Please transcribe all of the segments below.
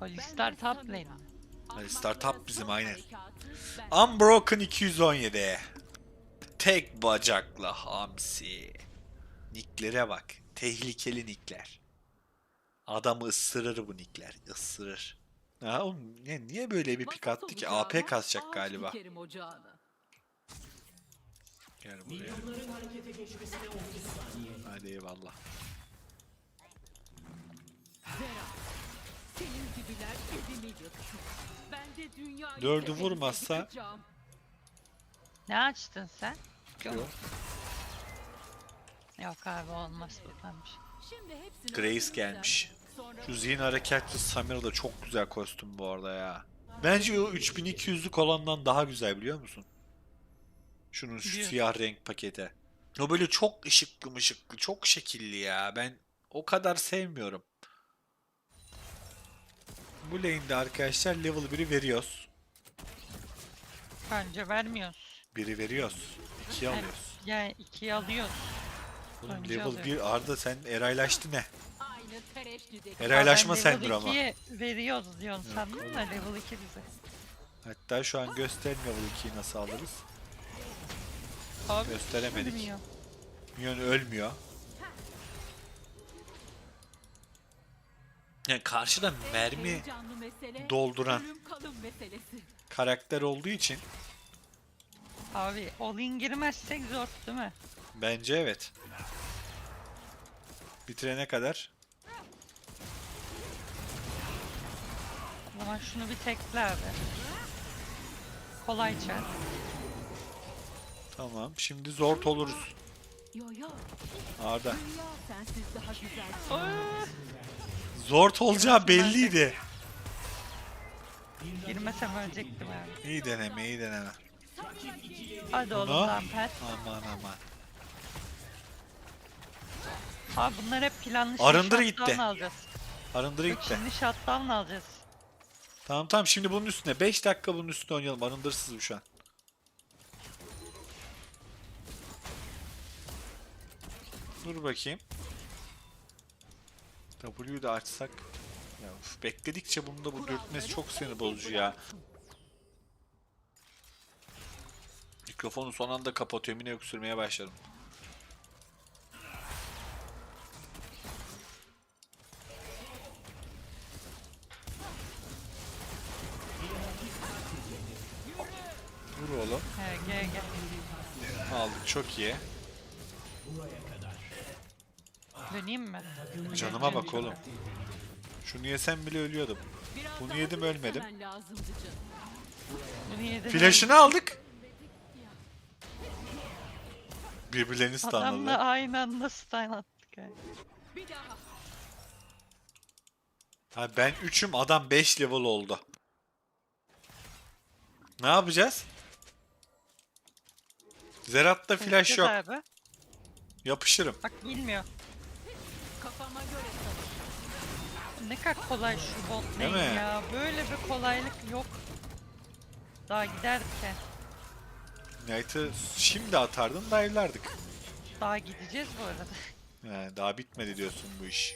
Alistar top lane. Hadi startup bizim aynen. Unbroken 217. Tek bacaklı hamsi. Nicklere bak. Tehlikeli nickler. Adamı ısırır bu nickler. Isırır. Ha, oğlum, niye, niye böyle bir pik attı ki? AP kasacak galiba. Gel buraya. Hadi eyvallah. Senin gibiler evimi yıktı. Ben de dünyayı Dördü vurmazsa-. Ne açtın sen? Yok. Yok abi olmaz buradanmış. Şimdi hepsini Grace gelmiş. sonra Şu zihin hareketli Samira da çok güzel kostüm bu arada ya. Bence o 3200'lük olandan daha güzel biliyor musun? Şunun şu Biliyorum. siyah renk paketi. O böyle çok ışıklı mışıklı, çok şekilli ya. Ben o kadar sevmiyorum. Bu lane'de arkadaşlar level 1'i veriyoruz. Bence vermiyoruz. Biri veriyoruz. 2'yi Yani, alıyoruz. yani ikiyi alıyoruz. Oğlum önce level alıyoruz. 1 Arda sen eraylaştı ne? aynı Eraylaşma ben sendir level ama. 2'ye veriyoruz diyorsun sandım da level 2 bize. Hatta şu an göstermiyor level 2'yi nasıl alırız. Abi Gösteremedik. bilmiyorum. Minyon ölmüyor. Yani karşıda mermi mesele, dolduran karakter olduğu için Abi all-in girmezsek zor değil mi? bence evet. Bitirene kadar O zaman şunu bir tekle abi. Kolay çar. tamam. Şimdi zor oluruz. Yo yo, Arda. dünya sensiz daha güzel. Zor olacağı belliydi. Girmesem ölecektim abi. İyi deneme, iyi deneme. Hadi oğlum. Lamper. Aman aman. Abi bunlar hep planlı. Arındır shutdown gitti. alacağız. Arındırı Yok gitti. şimdi shutdown alacağız. Tamam tamam şimdi bunun üstüne 5 dakika bunun üstüne oynayalım. Arındırsız bu şu an. Dur bakayım. W'yu da açsak. Ya uf, bekledikçe bunu da bu dürtmesi çok sinir bozucu ya. Mikrofonu son anda kapatıyorum. Yine öksürmeye başladım. Vur oğlum. He gel gel. Aldık çok iyi. Döneyim mi? Canıma bak oğlum. Şunu yesem bile ölüyordum. Bunu yedim, ölmedim. Bunu yedim. Flash'ını aldık. Birbirlerini Adamla stunladı. aynı anda stun attık. daha. Ha ben 3'üm adam 5 level oldu. Ne yapacağız? Zerat'ta flash yok. Abi. Yapışırım. Bak bilmiyor. Kafama göre. Ne kadar kolay şu bot Değil lane mi? ya. Böyle bir kolaylık yok. Daha giderken. Knight'ı şimdi atardın dive'lardık. Daha gideceğiz bu arada. He, daha bitmedi diyorsun bu iş.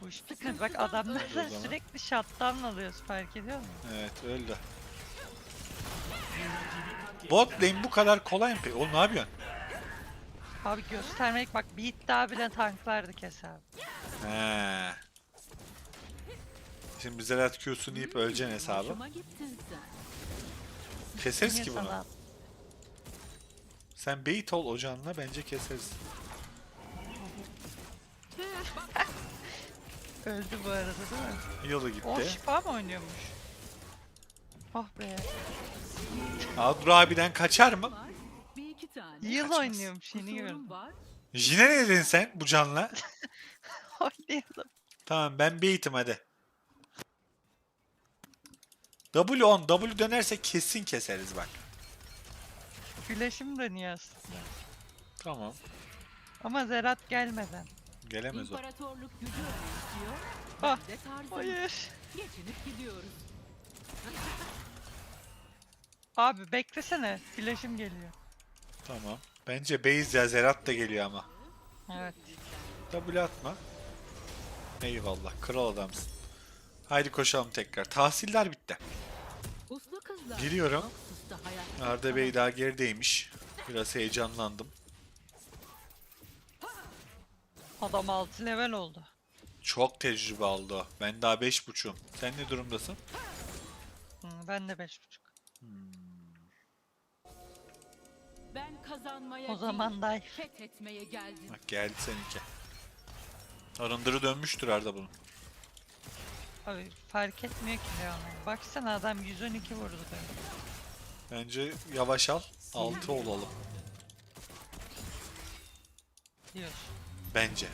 Bu iş bitmedi. Bak adamlardan zaman. sürekli shutdown alıyoruz fark ediyor musun? Evet öldü. Bot lane bu kadar kolay mı peki? Oğlum ne yapıyorsun? Abi göstermek bak beat daha bile tanklardık hesabı. He. Şimdi Zerat Q'sunu yiyip öleceksin hesabı. Hoşuma gittin sen. Keseriz Niye ki bunu. Sen bait ol ocağınla bence keseriz. Öldü bu arada değil mi? Yılı O gitti. şifa mı oynuyormuş? Oh be. Adro abiden kaçar mı? Bir. Yıl oynuyormuş yeni gördüm. Var. Jine ne dedin sen bu canla? Oynayalım. tamam ben bait'im hadi. W on W dönerse kesin keseriz bak. Flash'ım dönüyor aslında. Tamam. Ama Zerat gelmeden. Gelemez o. İmparatorluk gücü önemsiyor. Ah, Ben de tarzım. Hayır. Geçinip gidiyoruz. Abi beklesene. Flash'ım geliyor. Tamam. Bence base ya Zerat da geliyor ama. Evet. W atma. Eyvallah. Kral adamsın. Haydi koşalım tekrar. Tahsiller bitti. Giriyorum. Arda Bey daha gerideymiş. Biraz heyecanlandım. Adam 6 level oldu. Çok tecrübe aldı o. Ben daha 5.5'um. Sen ne durumdasın? Ben de 5.5. Ben kazanmaya O zaman day. fethetmeye geldim. Bak geldi seninki. Arındırı dönmüştür Arda bunun. Abi fark etmiyor ki Leon'a. Baksana adam 112 vurdu beni. Bence yavaş al. 6 olalım. Diyorsun. Bence.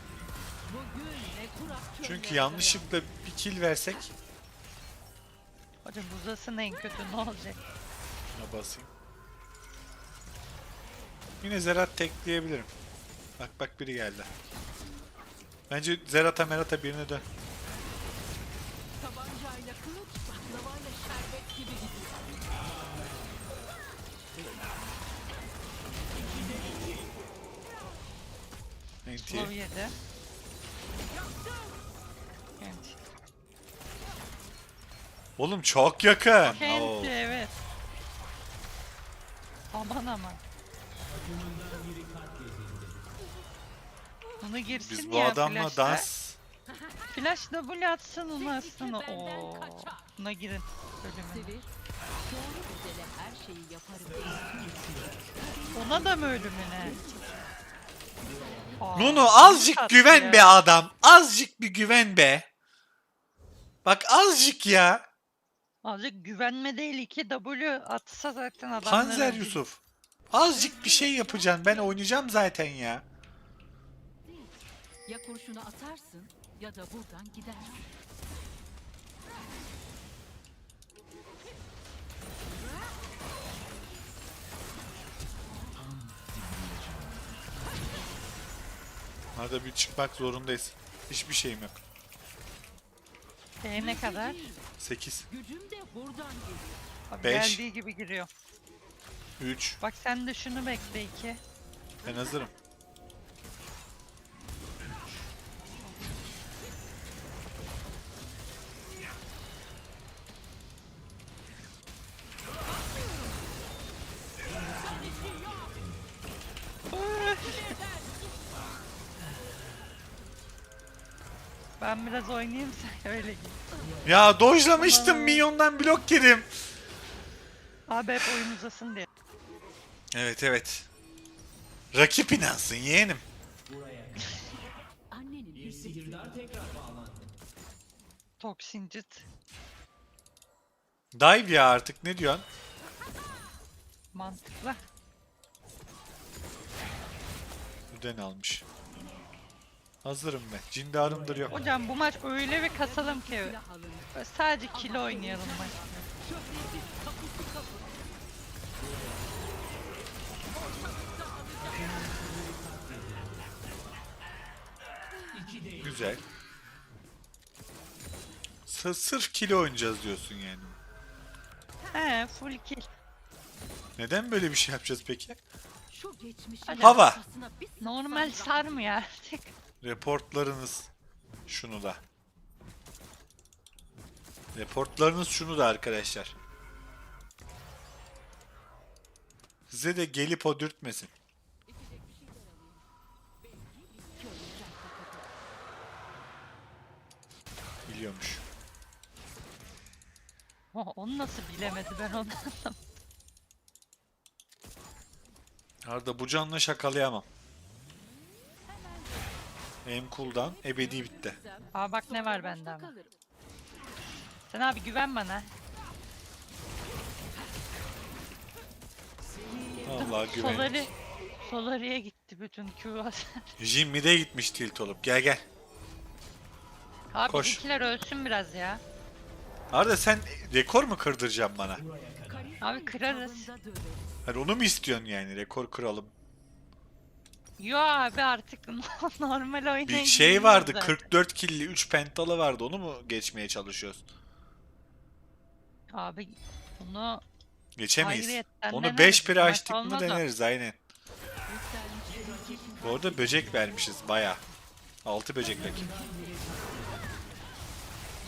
Bugün ne kurak Çünkü yanlışlıkla bir kill versek. Hocam uzasın en kötü ne olacak? Şuna basayım. Yine Zerat tekleyebilirim. Bak bak biri geldi. Bence Zerat'a Merat'a birine dön. Tabancayla kılıç, baklavayla şerbet gibi gidiyor. Slow NT. yedi. Evet. Oğlum çok yakın. Oo. Kendi evet. Aman aman. Bunu girsin Biz bu ya adamla flash'ta. dans. Flash W atsın onu atsın Oo. Buna girin. Doğru her şeyi yaparım. Ona da mı ölümüne? Aa, Nuno azıcık tatlı güven ya. be adam. Azıcık bir güven be. Bak azıcık ya. Azıcık güvenme değil 2 W atsa zaten adamlar Panzer. Yusuf. Azıcık bir şey yapacaksın. Ben oynayacağım zaten ya. Ya kurşunu atarsın ya da buradan gidersin. Arada bir çıkmak zorundayız. Hiçbir şeyim yok. Ee, ne kadar? 8, Gücüm de buradan geliyor. Abi Beş. Geldiği gibi giriyor. 3. Bak sen de şunu bekle 2. Ben hazırım. Biraz oynayayım sen öyle git. Ya dojlamıştım minyondan blok yedim. Abi hep oyun uzasın diye. Evet evet. Rakip inansın yeğenim. Annenin hissi Toksincit. Dive ya artık ne diyorsun? Mantıklı. Öden almış. Hazırım ben. Cindarımdır yok. Hocam bu maç öyle bir kasalım ki böyle sadece kilo oynayalım maç. Güzel. S- sırf kilo oynayacağız diyorsun yani. He full kill. Neden böyle bir şey yapacağız peki? Hava. Normal sarmıyor artık. Reportlarınız şunu da. Reportlarınız şunu da arkadaşlar. Size de gelip o dürtmesin. Biliyormuş. Oh, onu nasıl bilemedi ben onu anlamadım. Arda bu canla şakalayamam. Hem cooldown ebedi bitti. Aa bak ne var bende ama. Sen abi güven bana. Allah güven. Solari, Solari'ye gitti bütün Q hasar. Jimmy de gitmiş tilt olup. Gel gel. Abi Koş. bizimkiler ölsün biraz ya. Arda sen rekor mu kırdıracaksın bana? Abi kırarız. Hani onu mu istiyorsun yani? Rekor kıralım. Yo abi artık normal oynayın. Bir şey vardı 44 killi 3 pentalı vardı onu mu geçmeye çalışıyoruz? Abi bunu Geçemeyiz. Onu deneriz. 5 pire Maç açtık mı olmaz o. deneriz aynen. Bu arada böcek vermişiz baya. 6 böcek rakip.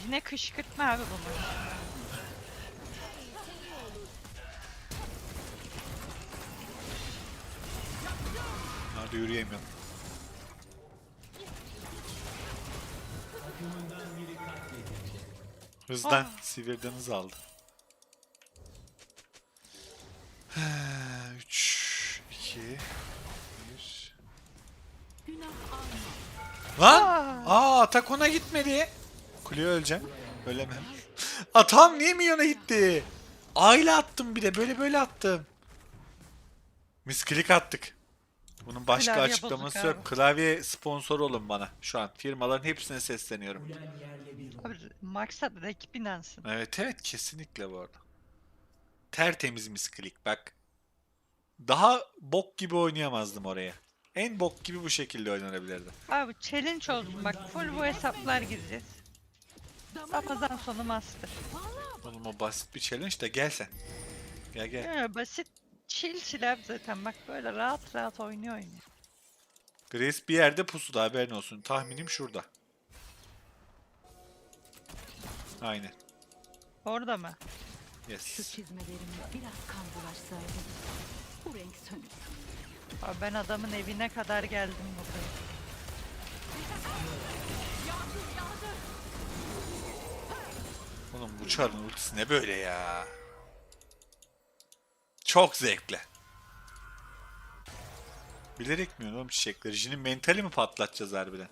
Yine kışkırtma abi bunu. Nerede yürüyemiyorum. Hızdan Ah. sivirden hız aldı. 3 2 1 Günah alma. Lan! Aa atak ona gitmedi. Kuleye öleceğim. Ölemem. Atam niye milyona gitti? Aile attım bir de böyle böyle attım. Misklik attık. Bunun başka Klavye açıklaması yok. abi. Klavye sponsor olun bana şu an. Firmaların hepsine sesleniyorum. Abi maksat rakip inansın. Evet evet kesinlikle bu arada. Tertemiz misklik bak. Daha bok gibi oynayamazdım oraya. En bok gibi bu şekilde oynanabilirdi. Abi challenge olsun bak full bu hesaplar gireceğiz. Ramazan sonu master. Oğlum o basit bir challenge de gel sen. Gel gel. Ya, basit chill abi zaten bak böyle rahat rahat oynuyor oynuyor. Grace bir yerde pusuda haberin olsun. Tahminim şurada. Aynen. Orada mı? Şu Yes. çizmelerime biraz kan bulaşsaydı. Bu renk sönük. Abi ben adamın evine kadar geldim burada. Oğlum bu çarın ultisi ne böyle ya? Çok zevkli. Bilerek mi oğlum çiçekleri? Jin'in mentali mi patlatacağız harbiden?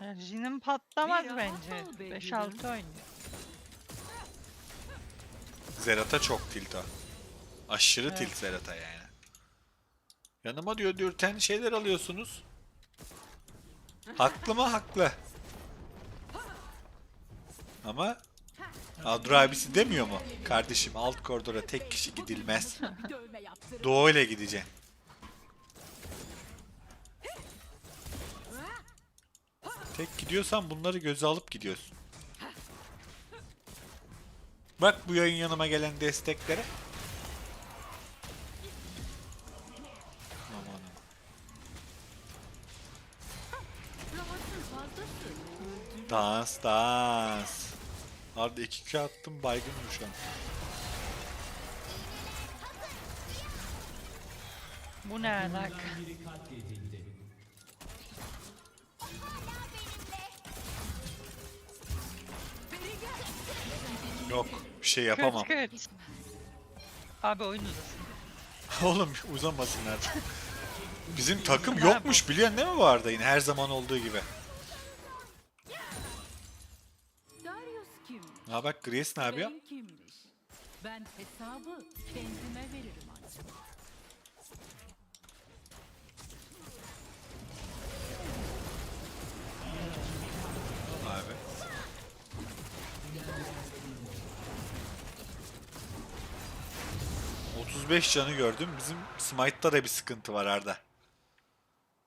Jin'in patlamaz bence. ol be 5-6 gülüm. oynuyor. Zerat'a çok tilt o. Aşırı Evet. tilt Zerat'a yani. Yanıma diyor dürten şeyler alıyorsunuz. Haklı mı? Haklı. Ama Adro abisi demiyor mu? Kardeşim alt koridora tek kişi gidilmez. Doğu ile gideceksin. Tek gidiyorsan bunları göze alıp gidiyorsun. Bak bu yayın yanıma gelen desteklere. Dans dans. Arada 2 Q attım baygınım şu an. Bu ne alaka? Yok bir şey yapamam. Abi oyun uzasın. Oğlum uzamasınlar. Bizim takım yokmuş biliyorsun değil mi bu arada yine her zaman olduğu gibi. Ha bak Grace ne yapıyor? Benim kimmiş? Ben hesabı kendime veririm ancak. Abi. ...35 canı gördüm. Bizim Smite'da da bir sıkıntı var Arda.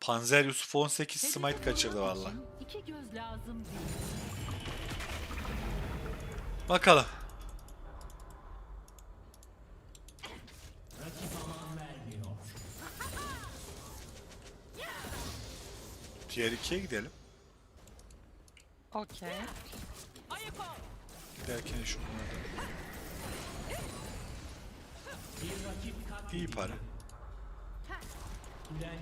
Panzer Yusuf 18 Smite kaçırdı valla. İki göz lazım değil. Bakalım. Diğer ikiye gidelim. Okey. Giderken şunlardan. İyi para. Güzel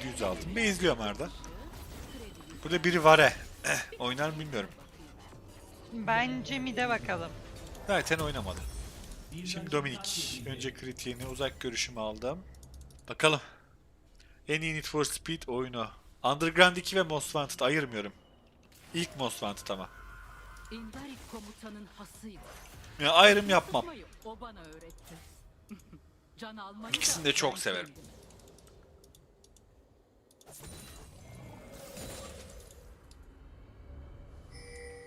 700 altın. Ben izliyorum Arda. Burada biri var he. Eh, Oynar mı bilmiyorum. Bence mid'e bakalım. Zaten oynamadım. Şimdi Dominik. Önce kritiğini uzak görüşümü aldım. Bakalım. En iyi Need for Speed oyunu. Underground 2 ve Most Wanted ayırmıyorum. İlk Most Wanted ama. İndarik komutanın hasıydı. Ya ayrım yapmam. O bana öğretti. Can almayı İkisini da de çok severim.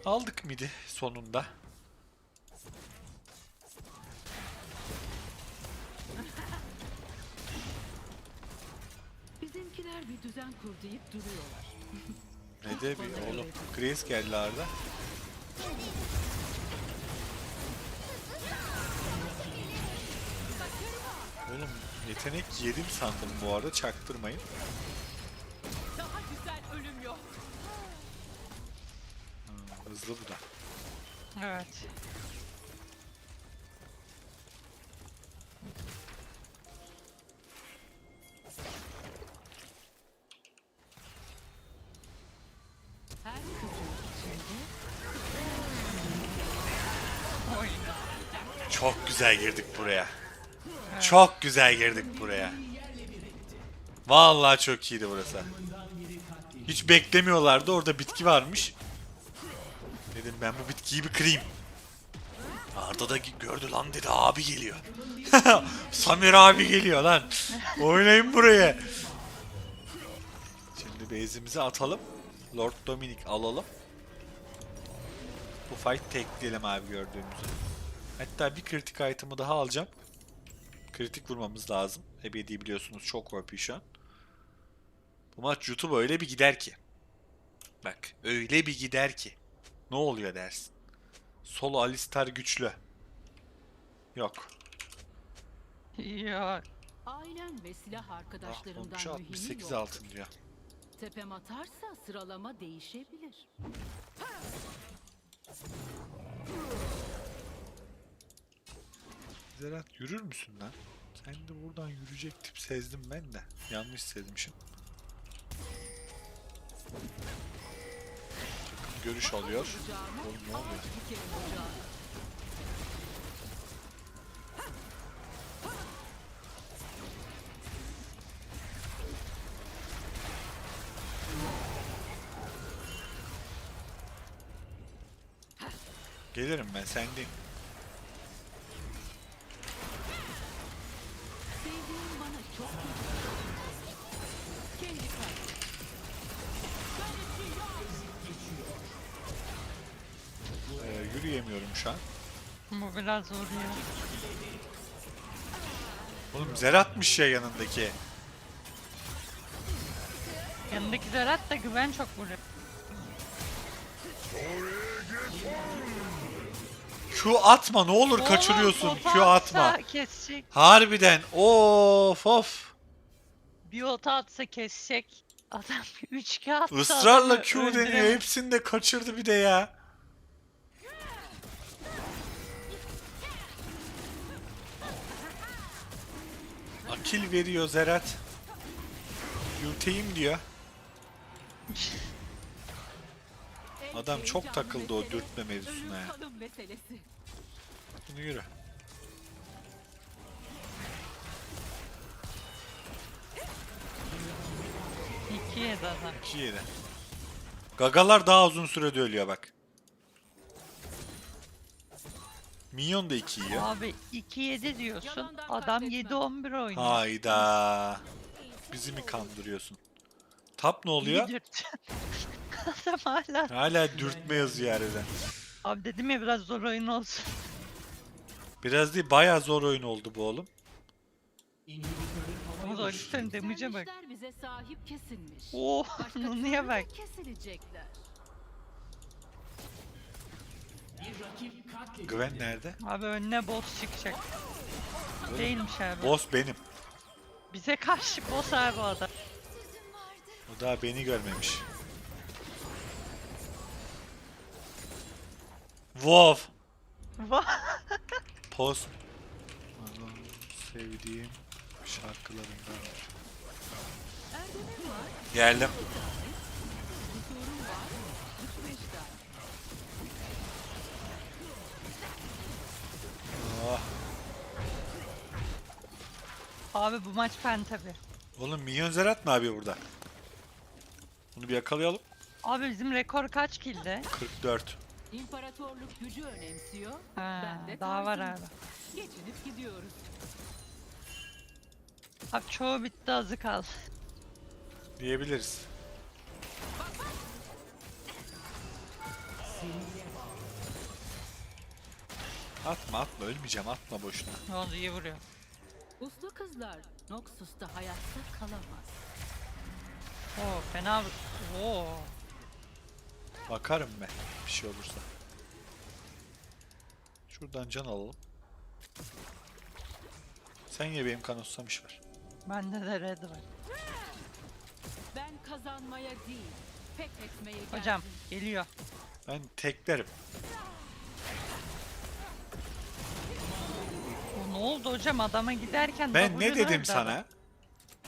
Aldık midi sonunda. Bizimkiler bir düzen kur deyip duruyorlar. Ne de bir oğlum. Grace geldi Arda. Oğlum yetenek yedim sandım bu arada çaktırmayın. Ha, hızlı bu da. Evet. Her. Çok güzel girdik buraya. Çok güzel girdik buraya. Vallahi çok iyiydi burası. Hiç beklemiyorlardı. Orada bitki varmış. Dedim ben bu bitkiyi bir kırayım. Arda da gördü lan dedi abi geliyor. Samir abi geliyor lan. Oynayın buraya. Şimdi base'imizi atalım. Lord Dominic alalım. Bu fight tekleyelim abi gördüğümüzü. Hatta bir kritik item'ı daha alacağım. Kritik vurmamız lazım. Ebedi biliyorsunuz çok OP şu an. Bu maç YouTube öyle bir gider ki. Bak öyle bir gider ki. Ne oluyor dersin. Solo Alistar güçlü. Yok. Yok. ailen ve silah Ah, arkadaşlarımdan mühimi 68 yok. altın diyor. Tepem atarsa sıralama değişebilir. Zerat yürür müsün lan? Sen de buradan yürüyecek tip sezdim ben de. Yanlış sezmişim. Görüş alıyor. Oğlum ne oluyor? Gelirim ben sendeyim. Biraz vuruyor. Oğlum Zerat'mış ya yanındaki. Yanındaki Zerat da güven çok vuruyor. Q atma ne olur kaçırıyorsun. Oğlum, Q ota atma. atsa Kesecek. Harbiden. Of of. Bir ota atsa kesecek. Adam 3 k attı. Israrla Q deniyor. Hepsini de kaçırdı bir de ya. Akil veriyor Zerat. Yürüteyim diyor. Adam çok takıldı o dürtme mevzusuna ya. Bunu yürü. İki yedi adam. 2 7. Gagalar daha uzun sürede ölüyor bak. Minyon da 2 yiyor. Abi 2 7 diyorsun. Adam kaybetmem. 7 11 oynuyor. Hayda. Bizi mi kandırıyorsun? Tap ne oluyor? İyi dürt. Adam hala. Hala dürtme yazıyor harbiden. Abi dedim ya biraz zor oyun olsun. Biraz değil bayağı zor oyun oldu bu oğlum. Ama zor lütfen damage'e bak. Bize sahip kesilmiş. Oh Başkalarına Nunu'ya da bak. kesilecekler. Gwen nerede? Abi önüne boss çıkacak. Değilmiş abi. Boss benim. Bize karşı boss abi o adam. O daha beni görmemiş. Va- Post. Allah'ım sevdiğim şarkılarından. Geldim. Abi bu maç pen tabi. Oğlum Minyon Zerat ne yapıyor burada? Bunu bir yakalayalım. Abi bizim rekor kaç kilde? 44. İmparatorluk gücü önemsiyor. Ha, ben de daha var tarzım. abi. Geçinip gidiyoruz. Abi çoğu bitti azı kaldı. Diyebiliriz. Atma atma ölmeyeceğim atma boşuna. Ne oldu iyi vuruyor. Uslu kızlar Noxus'ta hayatta kalamaz. Oo fena. Oo. Bakarım ben bir şey olursa. Şuradan can alalım. Sen ye benim kan susamış var. Bende de red var. Ben kazanmaya değil, pek etmeye geldim. Hocam geliyor. Ben teklerim. Oldu hocam adama giderken Ben ne dedim sana?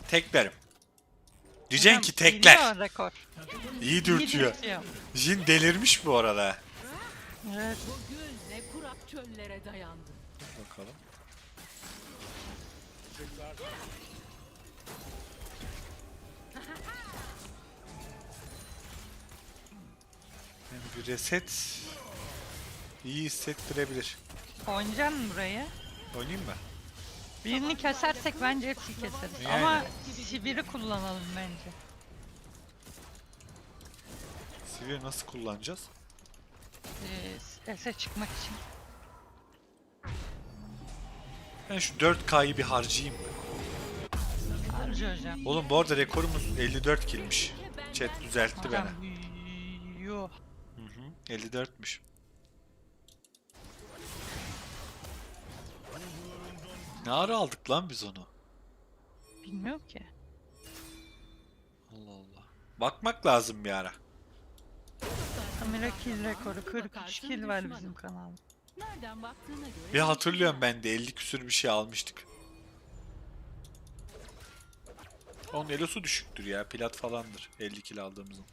Teklerim. Diyeceksin ki tekler. rekor. İyi dürtüyor. dürtüyor. Jin delirmiş bu arada. Evet. Ne kurak çöllere dayandı. Bakalım. Yani bir reset iyi hissettirebilir. Oynayacak mı burayı? Oynayayım mı? Birini kesersek bence hepsini keseriz. Yani. Ama siviri kullanalım bence. Sivir nasıl kullanacağız? Ee, S'e çıkmak için. Ben şu 4K'yı bir harcayayım mı? Harcı hocam. Oğlum bu arada rekorumuz 54 kilmiş. Chat düzeltti beni. Hocam yuh. Hı hı, 54'müş. Ne ara aldık lan biz onu? Bilmiyorum ki. Allah Allah. Bakmak lazım bir ara. Kamera kill rekoru 43 kill var bizim kanalda. Nereden baktığına göre... Bir hatırlıyorum ben de 50 küsür bir şey almıştık. Onun elosu düşüktür ya. Plat falandır. 50 kilo aldığımızın.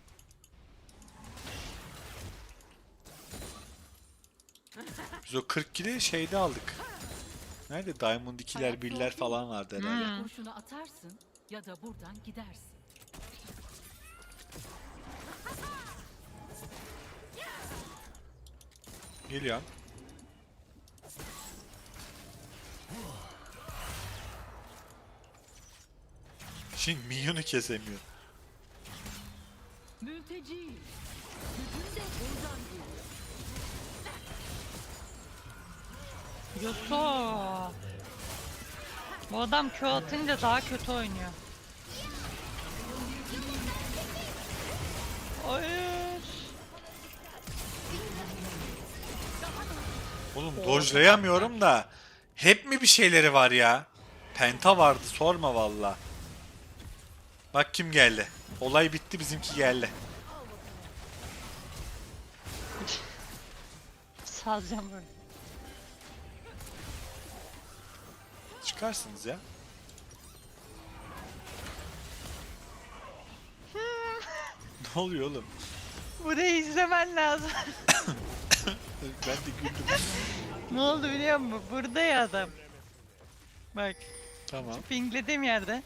Biz o 40 kilo şeyde aldık. Nerede? Diamond 2'ler 1'ler falan vardı herhalde. Hmm. Kurşunu atarsın ya da buradan gidersin. Geliyorum. Şimdi minyonu kesemiyor. Mülteci. Gücün de buradan Yoso. Bu adam Q atınca daha kötü oynuyor. Hayır. Oğlum dojlayamıyorum da hep mi bir şeyleri var ya? Penta vardı sorma valla. Bak kim geldi. Olay bitti bizimki geldi. Salacağım böyle. Çıkarsınız ya. ne oluyor oğlum? Burayı izlemen lazım. Ben de güldüm. ne oldu biliyor musun? Burada ya adam. Bak tamam. pinglediğim yerde.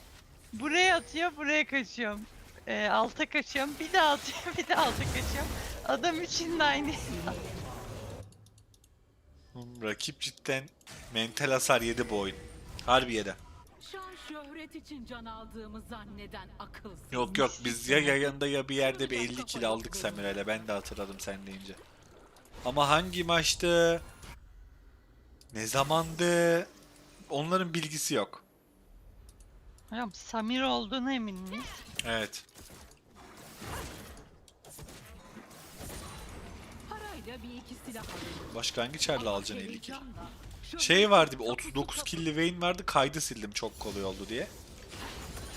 Buraya atıyor buraya kaçıyorum. Ee, alta kaçıyorum bir daha atıyor bir daha alta kaçıyorum. Adam için de aynı. Rakip cidden mental hasar yedi bu oyun. Harbi yedi. Şan şöhret için can aldığımı zanneden akılsız. Yok yok biz ya yayında ya bir yerde bir 50 kill aldık Samira'yla. Ben de hatırladım sen deyince. Ama hangi maçtı? Ne zamandı? Onların bilgisi yok. Hocam Samir olduğuna emin miyiz? Evet. Parayla bir iki silah alırım. Başka hangi çarla alacaksın 50 kill? heyecanla, şöhret Şey vardı bir kapı 39 kapı- kill'li Vayne vardı kaydı sildim çok kolay oldu diye.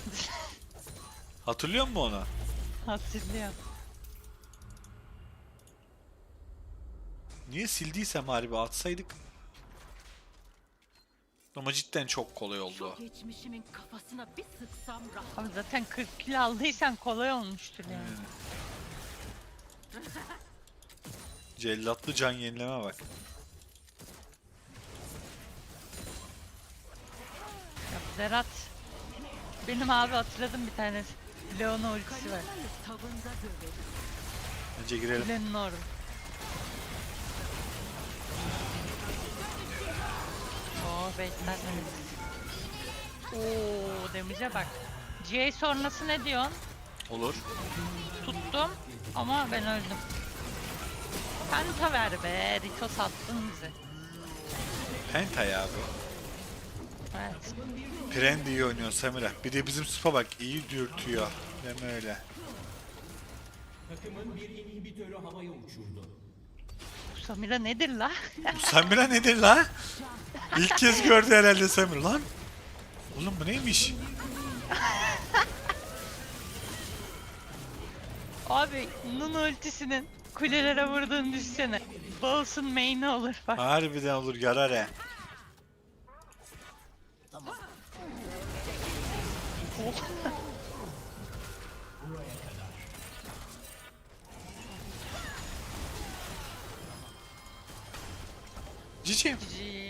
Hatırlıyor musun onu? Hatırlıyorum. Niye sildiysem harbi atsaydık. Ama cidden çok kolay oldu. geçmişimin kafasına bir sıksam rahat. Abi zaten 40 kilo aldıysan kolay olmuştur yani. Cellatlı can yenileme bak. Zerat. Benim abi hatırladım bir tane. Leona ultisi var. Önce girelim. Kulenin orada. Oo bekler. Oo damage'e bak. GA sonrası ne diyorsun? Olur. Tuttum ama ben öldüm. Penta ver be. Rito sattın bizi. Penta ya bu. Evet. Pren de iyi oynuyor Samira. Bir de bizim spa bak iyi dürtüyor. Deme öyle. Takımın bir inhibitörü havaya uçurdu. Samira nedir la? Bu Samira nedir la? İlk kez gördü herhalde Samira lan. Oğlum bu neymiş? Abi Nun ultisinin kulelere vurduğunu düşsene. Bows'un main'i olur bak. Harbiden olur yarar he. 오. 지지. 지지.